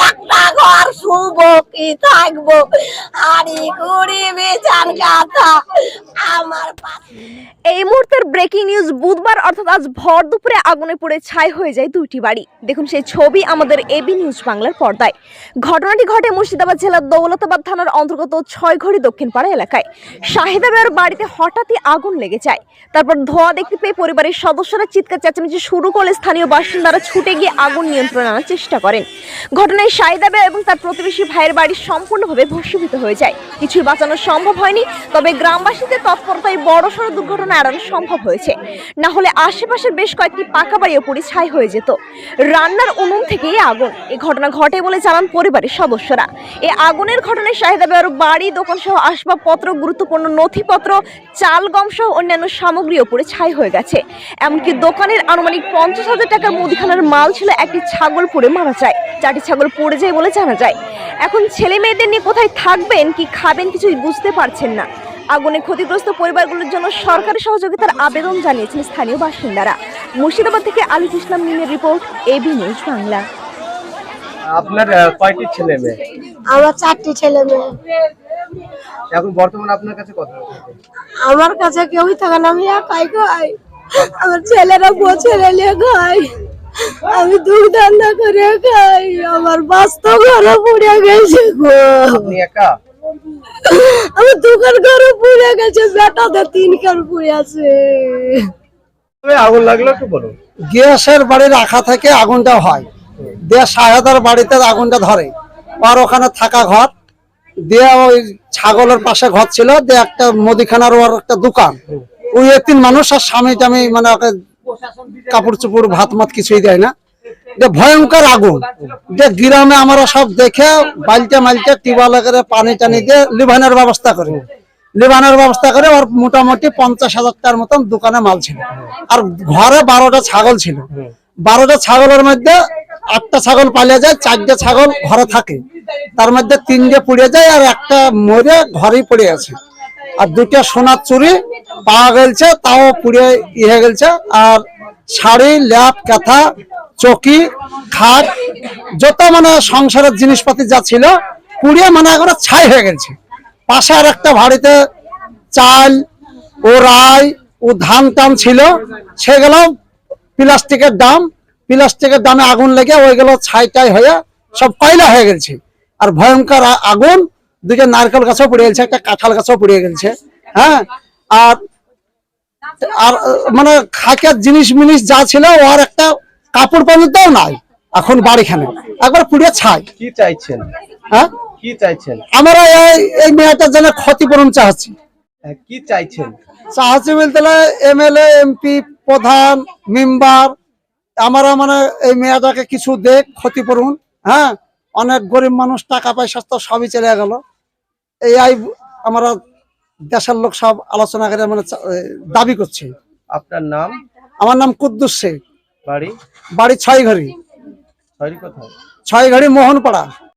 একটা ঘর শুভ কি থাকব? হাড়ি কুড়ি বিছান কাঁথা আমার এই মুহূর্তের ব্রেকিং নিউজ বুধবার, অর্থাৎ আজ ভর দুপুরে আগুনে পড়ে ছাই হয়ে যায় দুইটি বাড়ি। দেখুন সেই ছবি আমাদের এবি নিউজ বাংলার পর্দায়। ঘটনাটি ঘটে মুর্শিদাবাদ জেলার দৌলতাবাদ থানার অন্তর্গত ছয়ঘড়ি দক্ষিণপাড়া এলাকায়। শাহিদা বেয়ার বাড়িতে হঠাৎই আগুন লেগে যায়। তারপর ধোঁয়া দেখতে পেয়ে পরিবারের সদস্যরা চিৎকার চেঁচামেচি শুরু করলে স্থানীয় বাসিন্দারা ছুটে গিয়ে আগুন নিয়ন্ত্রণে আনার চেষ্টা করেন। ঘটনায় শাহিদা বেয়া এবং তার প্রতিবেশী ভাইয়ের বাড়ি সম্পূর্ণভাবে ভস্মীভূত হয়ে যায়। কিছুই বাঁচানো সম্ভব হয়নি, তবে গ্রামবাসীদের তৎপরতায় বড়সড় দুর্ঘটনা এড়ানো সম্ভব হয়েছে। না হলে আশেপাশের বেশ কয়েকটি পাকা বাড়িও পুড়ে ছাই হয়ে যেত। রান্নার উনুন থেকেই আগুন। এই ঘটনা ঘটে বলে জানান পরিবারের সদস্যরা। এ আগুনের ঘটনায় শাহিদা বেয়ার বাড়ি দোকান সহ আসবাবপত্র, গুরুত্বপূর্ণ নথিপত্র চাল গম সহ অন্যান্য সামগ্রীও পুড়ে ছাই হয়ে গেছে। এমনকি দোকানের আনুমানিক পঞ্চাশ হাজার টাকার মুদিখানার মাল ছিল একটি ছাগল পুড়ে মারা যায় চারটি ছাগল পড়ে যায় বলে জানা যায়। এখন ছেলে মেয়েদের নিয়ে কোথায় থাকবেন, কি খাবেন কিছুই বুঝতে পারছেন না। আগুনে ক্ষতিগ্রস্ত পরিবারগুলোর জন্য সরকারি সহযোগিতার আবেদন জানিয়েছেন স্থানীয় বাসিন্দারা। মুর্শিদাবাদ থেকে আলিফ ইসলাম মিমের রিপোর্ট এবি নিউজ বাংলা। আপনার কয়টি ছেলে মেয়ে? আমার চারটি ছেলে মেয়ে। এখন বর্তমানে আপনার কাছে কত আমার কাছে কেউই থাকে না আমি একাই খাই। আমার ছেলেরা বউ ছেলে নিয়ে খাই আমি দুধ ধান্দা করে খাই। আমার বাস্তব ঘরে পড়ে গেছে গো। আপনি একা? আমার দোকান ঘরে পুড়ে গেছে বেটাদের তিন কার পুড়ে আছে। আগুন লাগল একটু বলুন। গ্যাসের বাড়ি রাখা থেকে আগুনটা হয়। দিয়ে সাহেদার বাড়িতে আগুনটা ধরে। আর ওখানে থাকা ঘর। দিয়ে ওই ছাগলের পাশে ঘর ছিল দিয়ে একটা মুদিখানার ওর একটা দোকান। ওই তিন মানুষ আর স্বামী টামি মানে ওকে কাপড় চুপড় ভাত মাত কিছুই দেয় না। যে ভয়ঙ্কর আগুন। যে গ্রামে আমরা সব দেখে বালতে মালতে টিউবওয়েল করে পানি টানি দিয়ে লিভানের ব্যবস্থা করি। লিভানের ব্যবস্থা করে ওর মোটামুটি পঞ্চাশ হাজার টাকার মতন দোকানে মাল ছিল। আর ঘরে বারোটা ছাগল ছিল। বারোটা ছাগলের মধ্যে আটটা ছাগল পালিয়ে যায়, চারটে ছাগল ঘরে থাকে। তার মধ্যে তিনটে পুড়ে যায় আর একটা মরে ঘরেই পড়ে আছে। আর দুটো সোনার চুরি পাওয়া গেছে তাও পুড়ে ইয়ে গেছে আর শাড়ি, ল্যাপ, কাঁথা চকি, খাট, যত মানে সংসারের জিনিসপাতি যা ছিল, পুড়িয়ে মানে একবারে ছাই হয়ে গেছে। পাশে আর একটা ভাড়িতে চাল ও রাই ও ধান টান ছিল সেগুলো প্লাস্টিকের দাম, প্লাস্টিকের দামে আগুন লেগে ওইগুলো ছাই টাই হয়ে সব কয়লা হয়ে গেছে। আর ভয়ঙ্কর আগুন দুটো নারকেল গাছও পুড়ে গেছে, একটা কাঁঠাল গাছও পুড়ে গেছে হ্যাঁ? আর আর মানে খাকের জিনিস মিনিস যা ছিল ওর একটা কাপড় পানিতেও নাই। এখন বাড়িখানে একবার পুড়ে ছাই। কি চাইছেন? হ্যাঁ? কি চাইছেন? আমরা এই এই মেয়েটার জন্য ক্ষতিপূরণ চাচ্ছি। হ্যাঁ, কি চাইছেন? চাচ্ছি বলতে এমএলএ এমপি প্রধান মেম্বার আমরা মানে এই মেয়েটাকে কিছু দেখ ক্ষতিপূরণ হ্যাঁ? অনেক গরিব মানুষ টাকা পয়সা তো সবই চলে গেল। এই আই আমরা দেশের লোক সব আলোচনা করে মানে দাবি করছে। আপনার নাম? আমার নাম কুদ্দুস শেখ। বাড়ি? বাড়ি ছয় ঘড়ি ছয় ঘড়ি মোহনপাড়া।